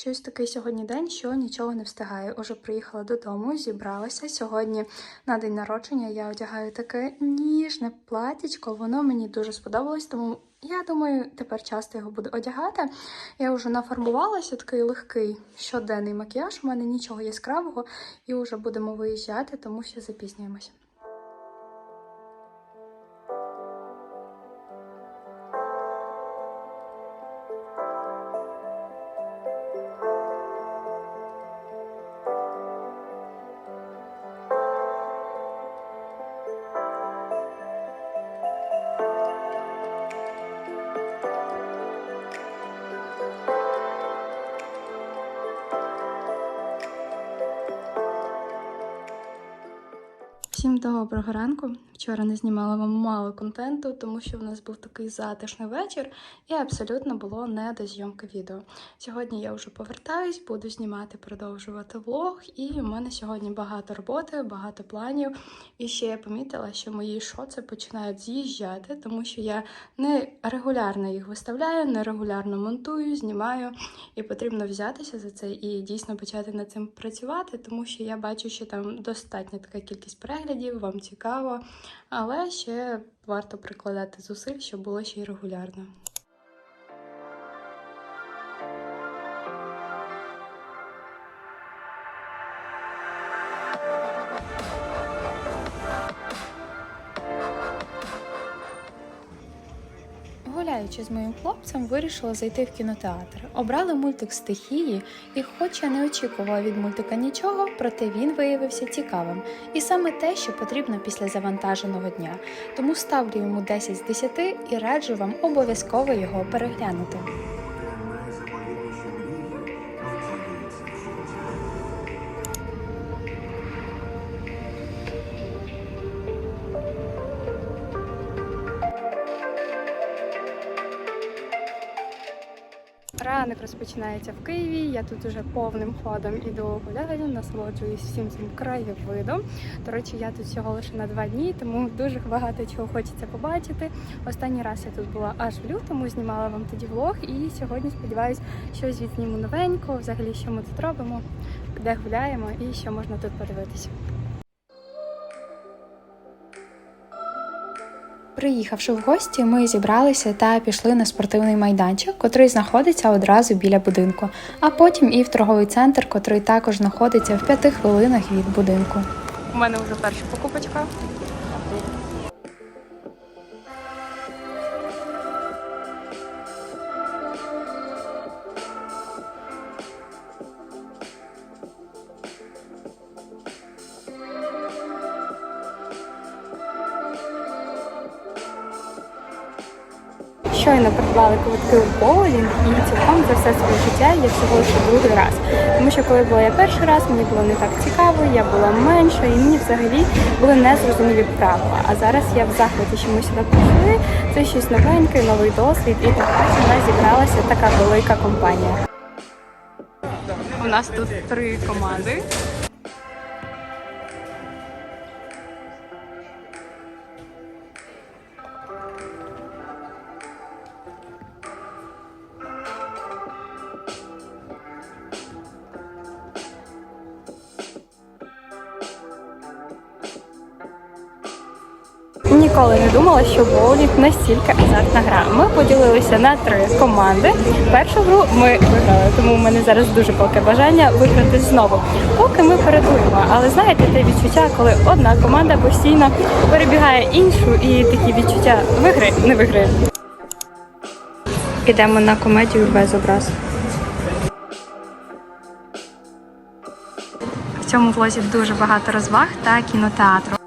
Щось такий сьогодні день, що нічого не встигаю. Уже приїхала додому, зібралася. Сьогодні на день народження я одягаю таке ніжне платічко. Воно мені дуже сподобалось, тому я думаю, тепер часто його буду одягати. Я вже нафарбувалася, такий легкий щоденний макіяж. У мене нічого яскравого, і вже будемо виїжджати, тому що запізнюємося. Всім доброго ранку. Вчора не знімала вам мало контенту, тому що в нас був такий затишний вечір і абсолютно було не до зйомки відео. Сьогодні я вже повертаюсь, буду знімати, продовжувати влог, і у мене сьогодні багато роботи, багато планів. І ще я помітила, що мої шоци починають з'їжджати, тому що я не регулярно їх виставляю, не регулярно монтую, знімаю, і потрібно взятися за це і дійсно почати над цим працювати, тому що я бачу, що там достатня така кількість переглядів, вам цікаво, але ще варто прикладати зусиль, щоб було ще й регулярно. Гуляючи з моїм хлопцем, вирішила зайти в кінотеатр. Обрали мультик стихії, і, хоч я не очікувала від мультика нічого, проте він виявився цікавим. І саме те, що потрібно після завантаженого дня. Тому ставлю йому 10 з 10 і раджу вам обов'язково його переглянути. Ранок розпочинається в Києві. Я тут уже повним ходом іду гуляю, насолоджуюсь всім цим краєвидом. До речі, я тут всього лише на два дні, тому дуже багато чого хочеться побачити. Останній раз я тут була аж в лютому, знімала вам тоді влог, і сьогодні сподіваюсь, щось відзніму новенько. Взагалі, що ми тут робимо, де гуляємо і що можна тут подивитися. Приїхавши в гості, ми зібралися та пішли на спортивний майданчик, котрий знаходиться одразу біля будинку, а потім і в торговий центр, котрий також знаходиться в п'яти хвилинах від будинку. У мене вже перша покупочка. Щойно придбали квитки в боулінг і цілком за все своє життя я всього лише другий раз. Тому що коли була я перший раз, мені було не так цікаво, я була менша і мені взагалі були незрозумілі правила. А зараз я в захваті, що ми сюди прийшли. Це щось новеньке, новий досвід, і така у нас зібралася така велика компанія. У нас тут три команди. Ніколи не думала, що боулінг настільки азартна гра. Ми поділилися на три команди. Першу гру ми виграли, тому у мене зараз дуже палке бажання виграти знову. Поки ми передуємо. Але знаєте, те відчуття, коли одна команда постійно перебігає іншу, і такі відчуття вигри, не вигри. Підемо на комедію без образ. В цьому влозі дуже багато розваг та кінотеатру.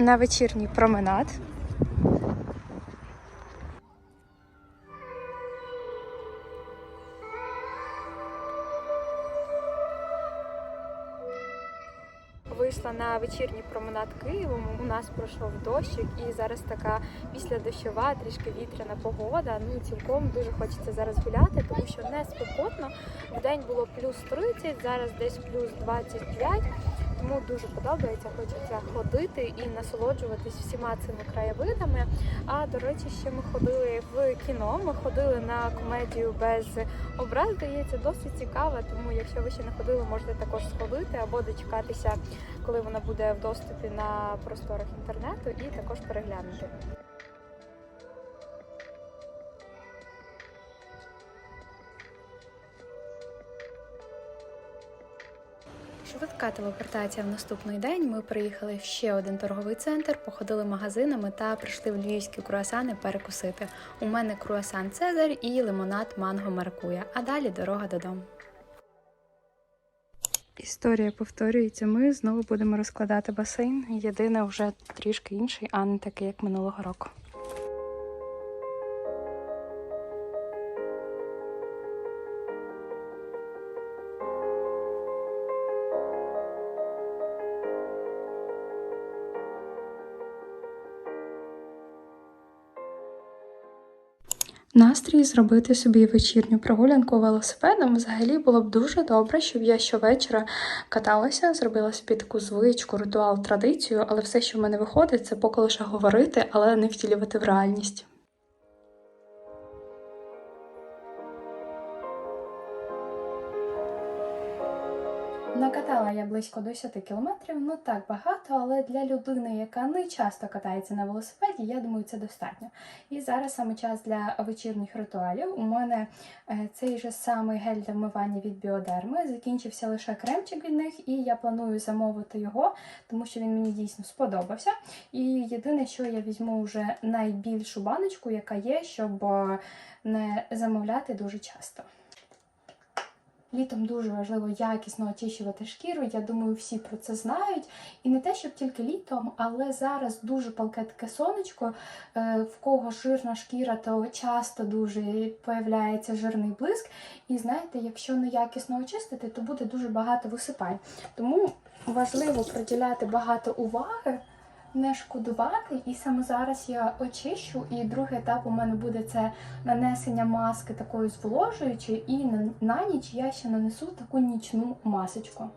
На вечірній променад. Вийшла на вечірній променад Києвом. У нас пройшов дощик, і зараз така після дощова, трішки вітряна погода. Ну цілком дуже хочеться зараз гуляти, тому що не спекотно. В день було плюс 30, зараз десь плюс 25. Тому дуже подобається, хочеться ходити і насолоджуватись всіма цими краєвидами. А до речі, ще ми ходили в кіно. Ми ходили на комедію без образ. Здається, досить цікава. Тому, якщо ви ще не ходили, можете також сходити або дочекатися, коли вона буде в доступі на просторах інтернету, і також переглянути. Швидка телепортація в наступний день. Ми приїхали в ще один торговий центр, походили магазинами та прийшли в львівські круасани перекусити. У мене круасан Цезарь і лимонад манго маркуя. А далі дорога додому. Історія повторюється. Ми знову будемо розкладати басейн. Єдине вже трішки інший, а не такий, як минулого року. Настрій зробити собі вечірню прогулянку велосипедом взагалі було б дуже добре, щоб я щовечора каталася, зробила собі таку звичку, ритуал, традицію, але все, що в мене виходить, це поки лише говорити, але не втілювати в реальність. Я близько 10 кілометрів, ну так багато, але для людини, яка не часто катається на велосипеді, я думаю, це достатньо. І зараз саме час для вечірніх ритуалів. У мене е, цей же самий гель для вмивання від біодерми. Закінчився лише кремчик від них, і я планую замовити його, тому що він мені дійсно сподобався. І єдине, що я візьму вже найбільшу баночку, яка є, щоб е, не замовляти дуже часто. Літом дуже важливо якісно очищувати шкіру. Я думаю, всі про це знають. І не те, щоб тільки літом, але зараз дуже палке таке сонечко. Е, В кого жирна шкіра, то часто дуже появляється жирний блиск. І знаєте, якщо неякісно очистити, то буде дуже багато висипань. Тому важливо приділяти багато уваги. Не шкодувати, і саме зараз я очищу. І другий етап у мене буде це нанесення маски такої зволожуючої, і на, ніч я ще нанесу таку нічну масочку.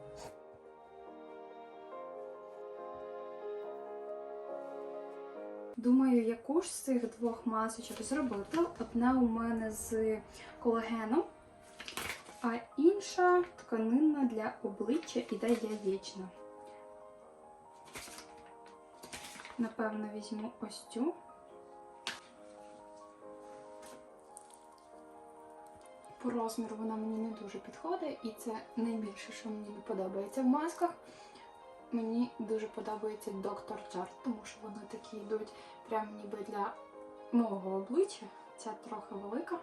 Думаю, яку ж з цих двох масочок зробити. Одна у мене з колагену, а інша тканинна для обличчя іде яєчна. Напевно, візьму ось цю. По розміру вона мені не дуже підходить, і це найбільше, що мені не подобається в масках. Мені дуже подобається доктор Джарт, тому що вони такі йдуть прям ніби для мого обличчя. Ця трохи велика.